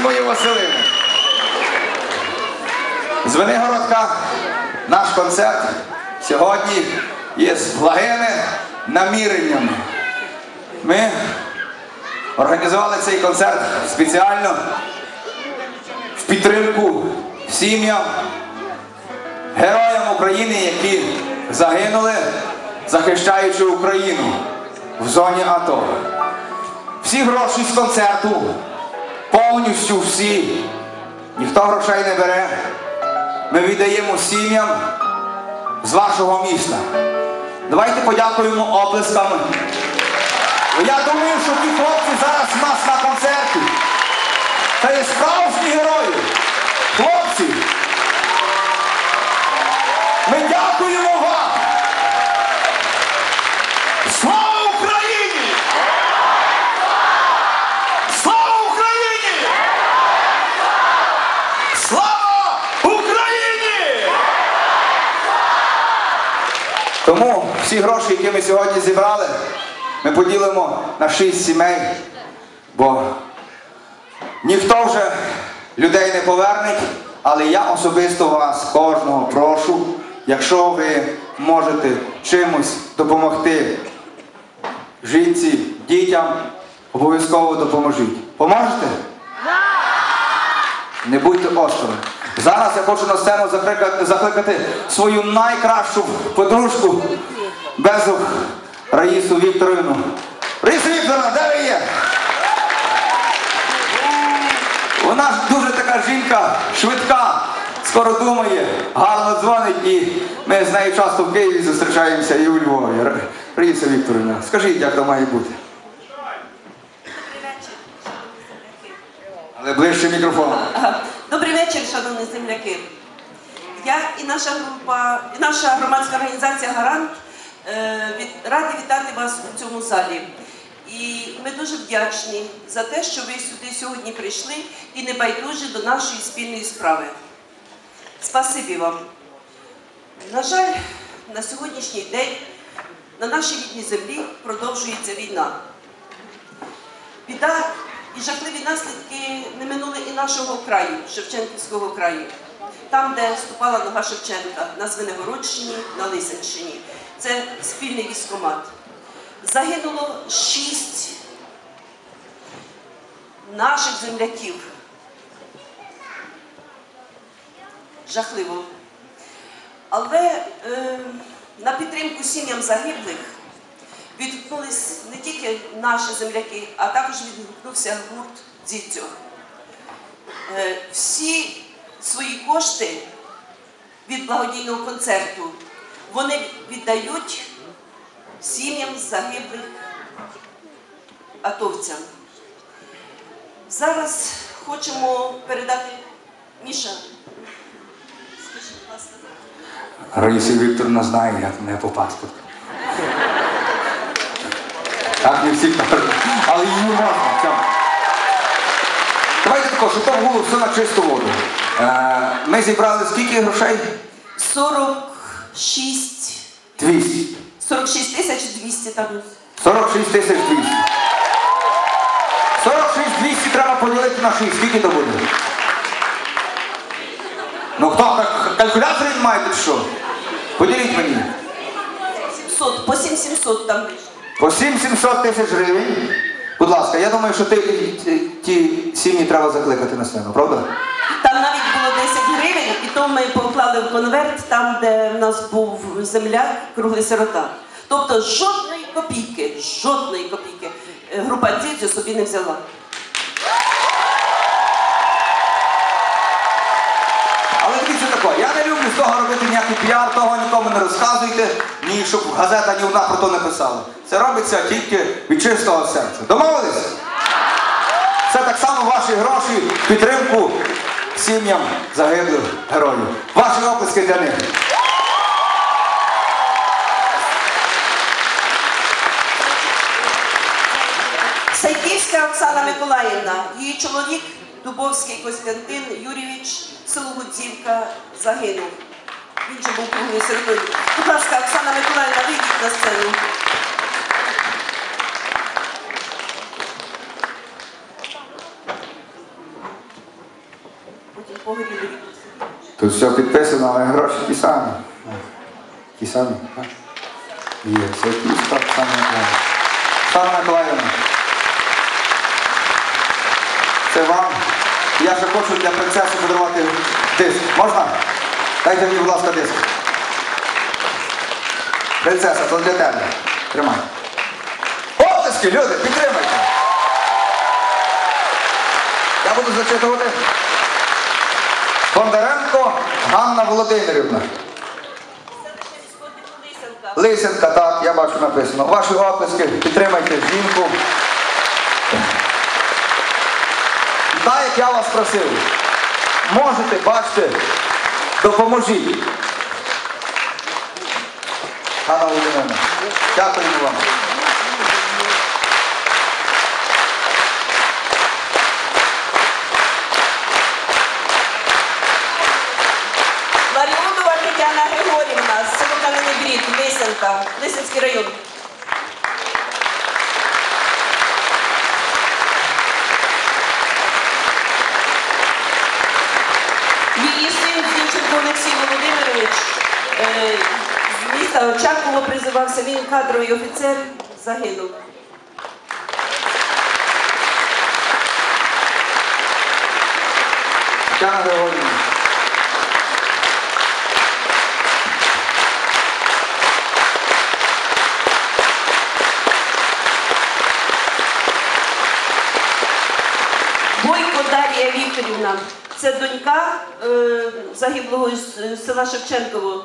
мої Василини. З Венигородка наш концерт сьогодні є з благими наміреннями. Ми організували цей концерт спеціально в підтримку сім'ям, героям України, які загинули, захищаючи Україну в зоні АТО. Всі гроші з концерту повністю всі, ніхто грошей не бере. Ми віддаємо сім'ям з вашого міста. Давайте подякуємо оплесками. Я думаю, що ті хлопці зараз у нас на концерті. Це є справжні герої. Хлопці. Ми дякуємо вам. Слава Україні! Слава Україні! Слава Україні! Тому всі гроші, які ми сьогодні зібрали, ми поділимо на шість сімей, бо ніхто вже людей не поверне, але я особисто вас, кожного прошу, якщо ви можете чимось допомогти жінці, дітям, обов'язково допоможіть. Поможете? Не будьте осторонь. Зараз я хочу на сцену закликати, закликати свою найкращу подружку Безух Раїсу Вікторівну. Раїса Вікторівна, де ви є? Вона дуже така жінка, швидка, скоро думає, гарно дзвонить і ми з нею часто в Києві зустрічаємося і у Львові. Раїса Вікторівна, скажіть, як то має бути? Але ближче мікрофон. Добрий вечір, шановні земляки. Я і наша група, і наша громадська організація Гарант раді вітати вас у цьому залі. І ми дуже вдячні за те, що ви сюди сьогодні прийшли і не байдужі до нашої спільної справи. Спасибі вам. На жаль, на сьогоднішній день на нашій рідній землі продовжується війна. Біда і жахливі наслідки не минули і нашого краю, Шевченківського краю, там, де ступала нога Шевченка, на Звенигородщині, на Лисенщині. Це спільний військомат. Загинуло шість наших земляків. Жахливо. Але е, на підтримку сім'ям загиблих відгукнулись не тільки наші земляки, а також відгукнувся гурт Дзідзьо. Е, Всі свої кошти від благодійного концерту вони віддають сім'ям загиблих атовцям. Зараз хочемо передати Міша. Скажи, будь ласка. Раїса Вікторівна знає, як мене по паспорту. Так не всі але їй не можна. Давайте тако, щоб там було все на чисту воду. Е, ми зібрали скільки грошей? 46, 200. 46 тисяч 200 там. 46 тисяч 200. 46 200 треба поділити на 6. Скільки то буде? Ну хто ка- калькулятор не має чи що? Поділіть мені. 700, по 7700 там. По 700 тисяч гривень. Будь ласка, я думаю, що ти, ті, ті сім'ї треба закликати на сцену, правда? І то ми поклали в конверт там, де в нас був земляк, круглий сирота. Тобто жодної копійки, жодної копійки е, група дітей собі не взяла. Але дивіться тако, я не люблю з того робити ніякий піар, того нікому не розказуйте, ні щоб газета ні одна про то не писала. Це робиться тільки від чистого серця. Домовились? Це так само ваші гроші підтримку сім'ям загиблих героїв. Ваші оплески для них. Сайківська Оксана Миколаївна, її чоловік Дубовський Костянтин Юрійович, село Гудзівка, загинув. Він же був круглою сиротою. Будь ласка, Оксана Миколаївна, вийдіть на сцену. Все підписано, але гроші ті самі. Ті самі. так? Є, це Оксана Миколаївна. Оксана Миколаївна. Це вам. Я ще хочу для принцеси подарувати диск. Можна? Дайте мені, будь ласка, диск. Принцеса, це для тебе. Тримай. Оплески, люди, підтримайте. Я буду зачитувати. Бондаренко Ганна Володимирівна. Лисенка, так, я бачу написано. Ваші оплески, підтримайте жінку. Так, як я вас просив. Можете, бачите, допоможіть. Ганна Володимирівна, дякуємо вам. Ларіонова Тетяна Григорівна, з село Кам'яний Брід, Лисенка, Лисенський район. Її син Зінченко Олексій Володимирович е, з міста Очаково призивався, він кадровий офіцер, загинув. Григорівна. Вікторівна, це донька е, загиблого з е, села Шевченково.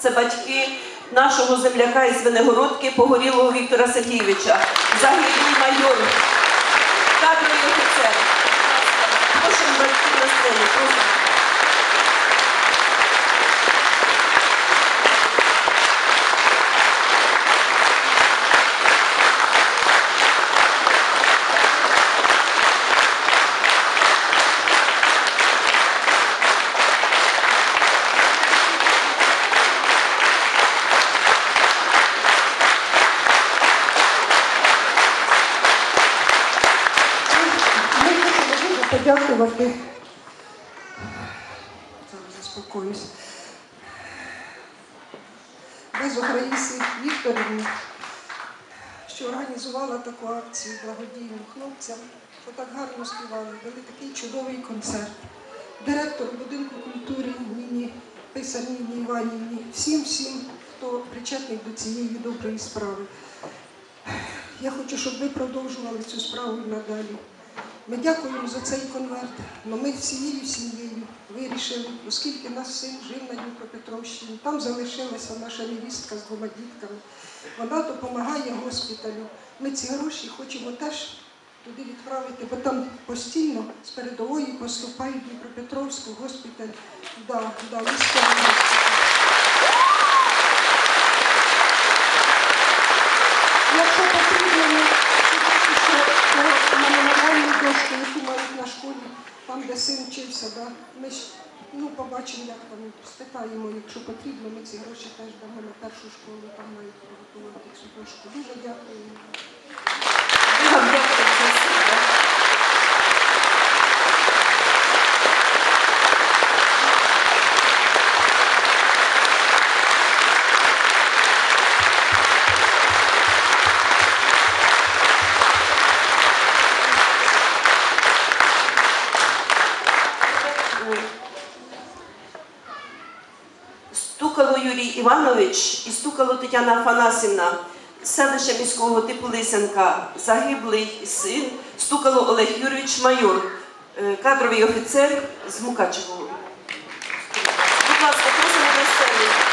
Це батьки нашого земляка із Венегородки, погорілого Віктора Сергійовича, загиблий майор, кадровий офіцер. Прошу батьків на сцену, прошу. Ми хочемо дуже Зараз заспокоюсь. Без Раїси Вікторівні, що організувала таку акцію благодійним хлопцям, що так гарно співали, дали такий чудовий концерт. Директор будинку культури Ніні Писар Іванівні, всім всім, хто причетний до цієї доброї справи. Я хочу, щоб ви продовжували цю справу і надалі. Ми дякуємо за цей конверт, але ми всією сім'єю вирішили, оскільки наш син жив на Дніпропетровщині, там залишилася наша невістка з двома дітками. Вона допомагає госпіталю. Ми ці гроші хочемо теж туди відправити, бо там постійно з передової поступають Дніпропетровську госпіталь. Да, да. Якщо потрібно, дошці, яку мають на школі, там, де син вчився, да, ми ж ну, побачимо, як там спитаємо, якщо потрібно, ми ці гроші теж дамо на першу школу, там мають приготувати цю дошку. Дуже дякую. Ми вам дякуємо за це. Стукало Юрій Іванович і стукало Тетяна Афанасівна, селища міського типу Лисенка, загиблий син, стукало Олег Юрійович майор, е, кадровий офіцер з Мукачевого. Будь ласка, просимо до сцени.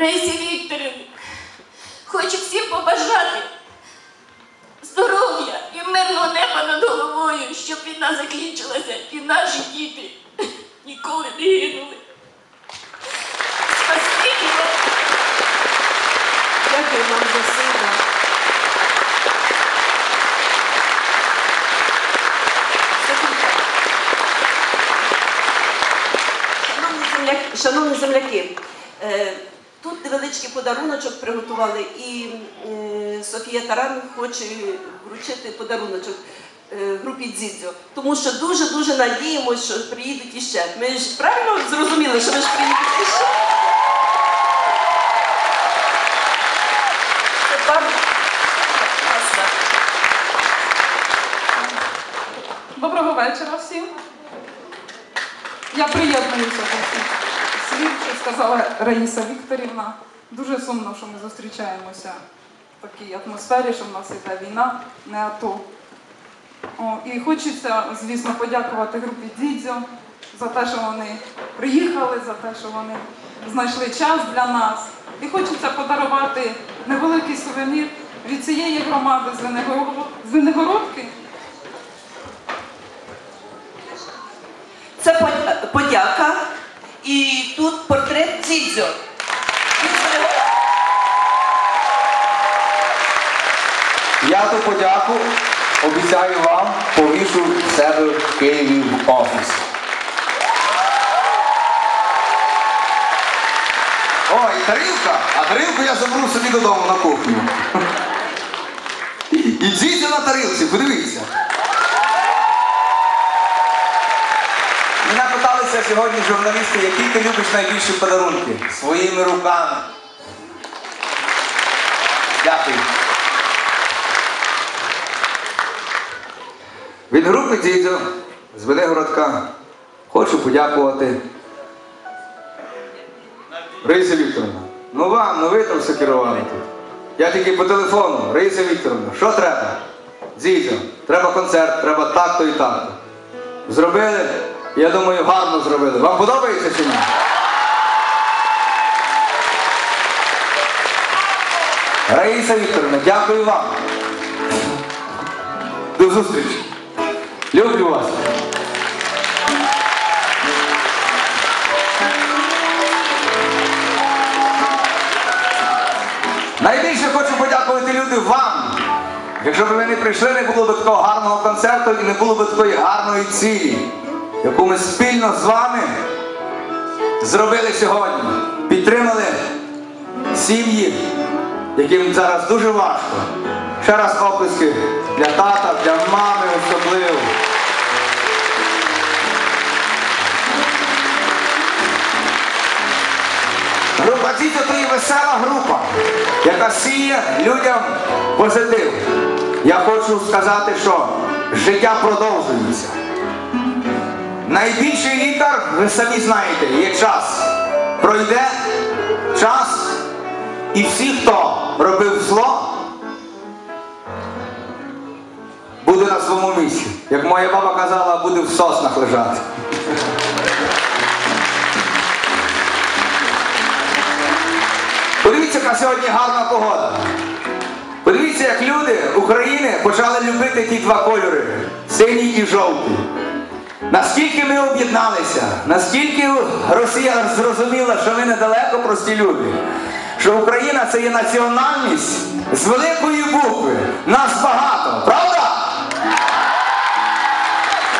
Раїсі Вікторівні, хочу всім побажати здоров'я і мирного неба над головою, щоб війна закінчилася і наші діти ніколи не гинули. Дякую вам за сина. Шановні земляки, шановні земляки, е, тут невеличкий подаруночок приготували, і е, Софія Таран хоче вручити подаруночок е, групі Дзідзьо. Тому що дуже-дуже надіємося, що приїдуть іще. Ми ж правильно зрозуміли, що ви ж приїдете іще? Доброго вечора всім. Я приєднуюся до всіх слів, що сказала Раїса Вікторівна. Дуже сумно, що ми зустрічаємося в такій атмосфері, що в нас іде війна, не АТО. О, і хочеться, звісно, подякувати групі Дідзьо за те, що вони приїхали, за те, що вони знайшли час для нас. І хочеться подарувати невеликий сувенір від цієї громади з Винегоро- з Винегородки. Це подя- подяка. І тут Дзідзьо. Я ту подяку обіцяю вам повішу себе в Києві в офісі. Ой, тарілка! А тарілку я заберу собі додому на кухню. Ідіть на тарілці, подивіться. Сьогодні журналісти, які ти любиш найбільші подарунки своїми руками. Дякую. Від групи Дідзьо з Велигородка хочу подякувати. Раїса Вікторовна, ну вам, ну ви там все керували тут. Я тільки по телефону, Раїса Вікторовна, що треба? Дідзьо, треба концерт, треба так-то і так-то. Зробили, я думаю, гарно зробили. Вам подобається чи ні? Раїса Вікторовна, дякую вам. До зустрічі. Люблю вас. Найбільше хочу подякувати люди вам. Якщо б ви не прийшли, не було б такого гарного концерту і не було б такої гарної цілі, яку ми спільно з вами зробили сьогодні. Підтримали сім'ї, яким зараз дуже важко. Ще раз оплески для тата, для мами особливо. Група «Діти» – це весела група, яка сіє людям позитив. Я хочу сказати, що життя продовжується. Найбільший лікар, ви самі знаєте, є час. Пройде час, і всі, хто робив зло, буде на своєму місці. Як моя баба казала, буде в соснах лежати. Подивіться, яка сьогодні гарна погода. Подивіться, як люди України почали любити ті два кольори синій і жовтий. Наскільки ми об'єдналися, наскільки Росія зрозуміла, що ми недалеко прості люди, що Україна це є національність з великої букви. Нас багато, правда?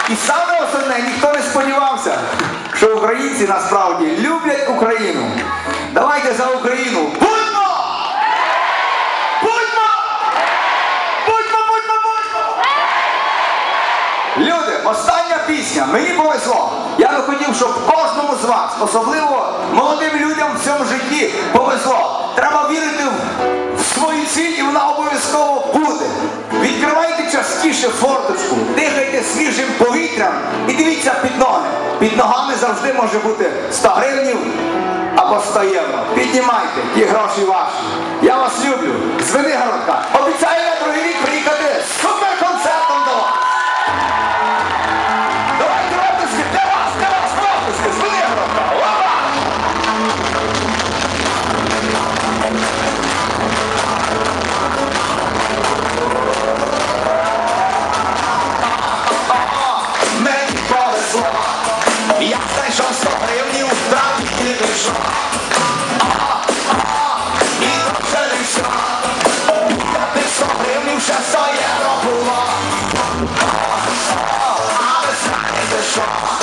І саме основне, ніхто не сподівався, що українці насправді люблять Україну. Давайте за Україну. Остання пісня. Мені повезло. Я би хотів, щоб кожному з вас, особливо молодим людям в цьому житті, повезло. Треба вірити в, свою ціль і вона обов'язково буде. Відкривайте частіше форточку, дихайте свіжим повітрям і дивіться під ноги. Під ногами завжди може бути 100 гривнів або 100 євро. Піднімайте, ті гроші ваші. Я вас люблю. З Винигородка. shot.